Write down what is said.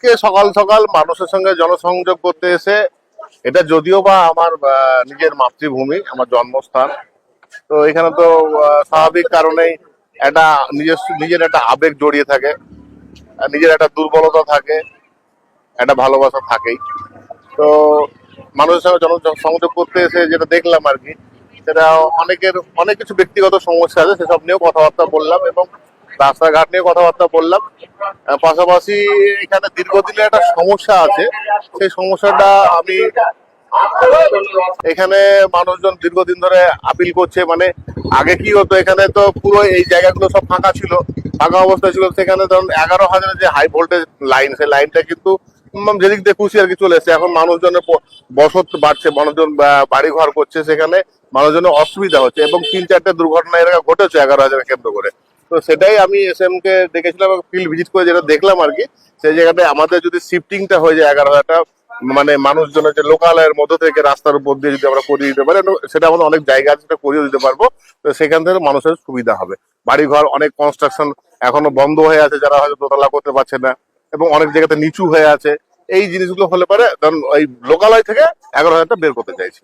আজকে সকাল সকাল মানুষের সঙ্গে জনসংযোগ করতে এসে, এটা যদিও বা আমার নিজের মাতৃভূমি, আমার জন্মস্থান, তো এখানে তো স্বাভাবিক কারণেই একটা নিজের নিজের একটা আবেগ জড়িয়ে থাকে নিজের একটা দুর্বলতা থাকে, একটা ভালোবাসা থাকেই। তো মানুষের সঙ্গে জনসংযোগ করতে এসে যেটা দেখলাম আর কি, সেটা অনেকের, অনেক কিছু ব্যক্তিগত সমস্যা আছে, সেসব নিয়েও কথাবার্তা বললাম এবং রাস্তাঘাট নিয়ে কথাবার্তা বললাম। পাশাপাশি এখানে দীর্ঘদিনের একটা সমস্যা আছে। সেই সমস্যাটা আমি এখানে মানুষজন দীর্ঘদিন ধরে আপিল করছে। মানে আগে কি হতো, এখানে তো পুরো এই জায়গাগুলো সব ফাঁকা ছিল, ফাঁকা অবস্থা ছিল। সেখানে ধরুন এগারো হাজারের যে হাই ভোল্টেজ লাইন সেই লাইনটা কিন্তু যেদিক দিয়ে খুশি আর কি চলে এসছে। এখন মানুষজনের বসত বাড়ছে, মানুষজন বাড়ি ঘর করছে। সেখানে মানুষজনের অসুবিধা হচ্ছে এবং তিন চারটে দুর্ঘটনা এর ঘটেছে এগারো হাজার কেন্দ্র করে। তো সেটাই আমি এস এম কে দেখেছিলাম ফিল্ড ভিজিট করে যেটা দেখলাম আর কি, সেই জায়গাটায় আমাদের যদি শিফটিংটা হয়ে যায় এগারো হাজারটা মানে মানুষজনের যে লোকালয়ের মধ্য থেকে রাস্তার উপর দিয়ে যদি আমরা করিয়ে দিতে পারি সেটা আমাদের অনেক জায়গা আছে, সেটা করিয়ে দিতে পারব। তো সেখান থেকে মানুষের সুবিধা হবে। বাড়িঘর, অনেক কনস্ট্রাকশন এখনও বন্ধ হয়ে আছে, যারা হয়তো দোতলা করতে পারছে না, এবং অনেক জায়গাতে নিচু হয়ে আছে। এই জিনিসগুলো হলে পরে ধরুন ওই লোকালয় থেকে এগারো হাজারটা বের করতে চাইছি।